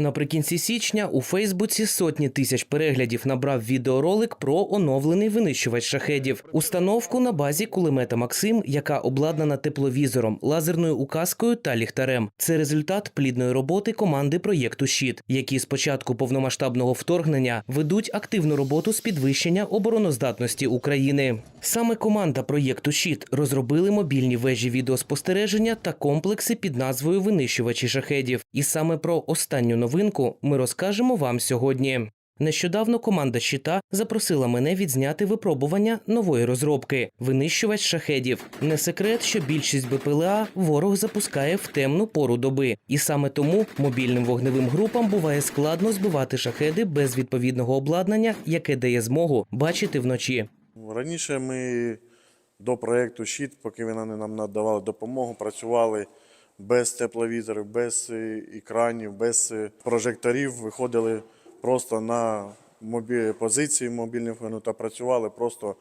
Наприкінці січня у Фейсбуці сотні тисяч переглядів набрав відеоролик про оновлений винищувач шахедів. Установку на базі кулемета Максим, яка обладнана тепловізором, лазерною указкою та ліхтарем. Це результат плідної роботи команди проєкту Щит, які з початку повномасштабного вторгнення ведуть активну роботу з підвищення обороноздатності України. Саме команда проєкту Щит розробили мобільні вежі відеоспостереження та комплекси під назвою Винищувачі шахедів. І саме про останню новинку ми розкажемо вам сьогодні. Нещодавно команда щита запросила мене відзняти випробування нової розробки винищувач шахедів. Не секрет, що більшість БПЛА ворог запускає в темну пору доби, і саме тому мобільним вогневим групам буває складно збивати шахеди без відповідного обладнання, яке дає змогу бачити вночі. Раніше ми до проєкту Щит, поки вони нам надавали допомогу, працювали без тепловізорів, без е, екранів, без е, прожекторів, виходили просто на мобі... позиції мобільних та працювали просто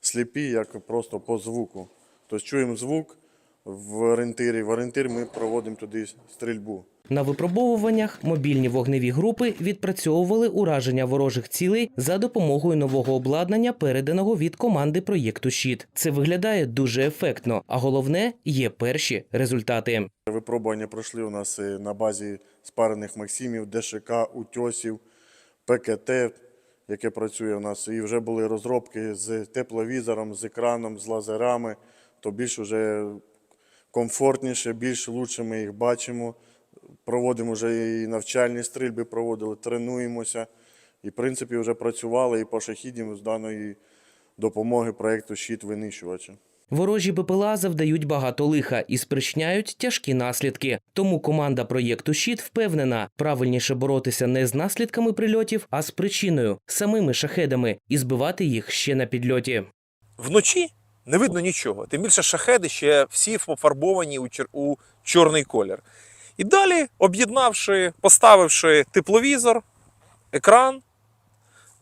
сліпі, як просто по звуку. Тобто чуємо звук в орієнтирі, в орієнтир ми проводимо туди стрільбу. На випробовуваннях мобільні вогневі групи відпрацьовували ураження ворожих цілей за допомогою нового обладнання, переданого від команди проєкту Щит. Це виглядає дуже ефектно, а головне є перші результати. Випробування пройшли у нас е, на базі спарених Максимів, ДШК, Утьосів, ПКТ, яке працює у нас. І вже були розробки з тепловізором, з екраном, з лазерами. То більш вже комфортніше, більш лучше ми їх бачимо. Проводимо вже і навчальні стрільби, проводили, тренуємося. І, в принципі, вже працювали і по шахідам з даної допомоги проєкту «Щит винищувача». Ворожі БПЛА завдають багато лиха і спричиняють тяжкі наслідки. Тому команда проєкту Щит впевнена, правильніше боротися не з наслідками прильотів, а з причиною самими шахедами і збивати їх ще на підльоті. Вночі не видно нічого. Тим більше шахеди ще всі пофарбовані у, чор- у чорний колір. І далі, об'єднавши, поставивши тепловізор, екран.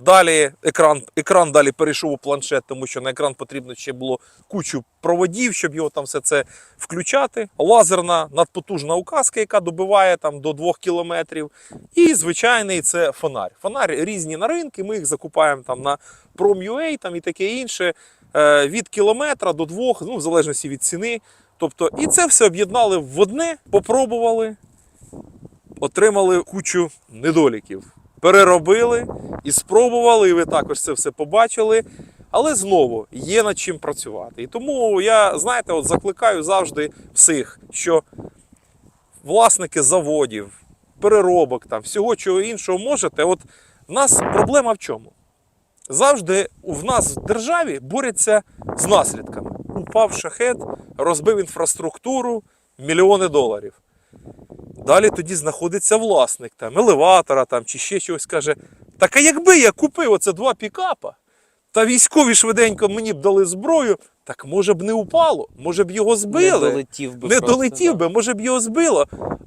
Далі екран, екран далі перейшов у планшет, тому що на екран потрібно ще було кучу проводів, щоб його там все це включати. Лазерна надпотужна указка, яка добиває там до 2 кілометрів. І звичайний це фонарь. Фонарь різні на ринки. Ми їх закупаємо там на Prom.ua там і таке інше. Е, Від кілометра до двох, ну в залежності від ціни. Тобто, і це все об'єднали в одне, попробували, отримали кучу недоліків. Переробили і спробували, і ви також це все побачили. Але знову є над чим працювати. І тому я, знаєте, от закликаю завжди всіх, що власники заводів, переробок, там, всього чого іншого можете. От в нас проблема в чому? Завжди в нас в державі борються з наслідками. Упав шахет, розбив інфраструктуру, мільйони доларів. Далі тоді знаходиться власник там, елеватора там, чи ще чогось каже: так а якби я купив оце два пікапа, та військові швиденько мені б дали зброю, так може б не упало, може б його збили. Не долетів би. не просто, долетів би, може б його збило.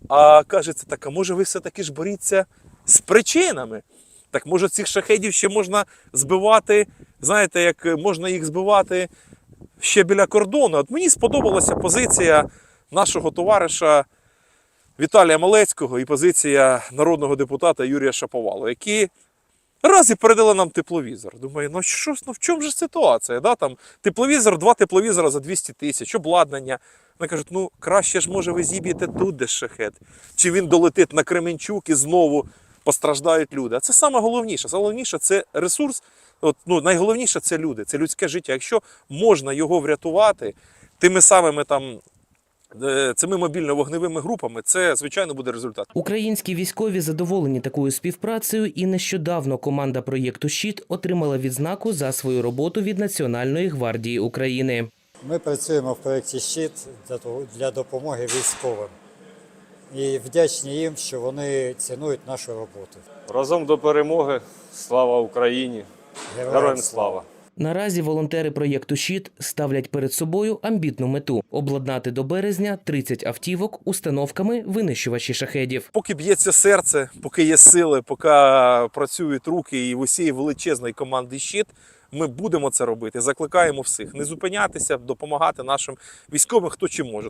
А кажеться, так, а може ви все-таки ж боріться з причинами? Так може цих шахедів ще можна збивати, знаєте, як можна їх збивати ще біля кордону. От мені сподобалася позиція нашого товариша Віталія Малецького і позиція народного депутата Юрія Шаповалова, які раз і передали нам тепловізор. Думаю, ну що ну в чому ж ситуація? Да? Там тепловізор, два тепловізора за 200 тисяч, обладнання. Вони кажуть, ну краще ж може ви зіб'єте тут де шахет. Чи він долетить на Кременчук і знову постраждають люди. А це саме головніше. Саме головніше це ресурс. От, ну, найголовніше це люди, це людське життя. Якщо можна його врятувати тими самими там. е, Цими мобільно-вогневими групами це звичайно буде результат. Українські військові задоволені такою співпрацею, і нещодавно команда проєкту Щит отримала відзнаку за свою роботу від Національної гвардії України. Ми працюємо в проєкті Щит для, того- для допомоги військовим. І вдячні їм, що вони цінують нашу роботу. Разом до перемоги. Слава Україні! Героям слава! Наразі волонтери проєкту Щит ставлять перед собою амбітну мету обладнати до березня 30 автівок установками винищувачі шахедів. Поки б'ється серце, поки є сили, поки працюють руки і в усієї величезної команди щит, ми будемо це робити. Закликаємо всіх не зупинятися, допомагати нашим військовим, хто чи може.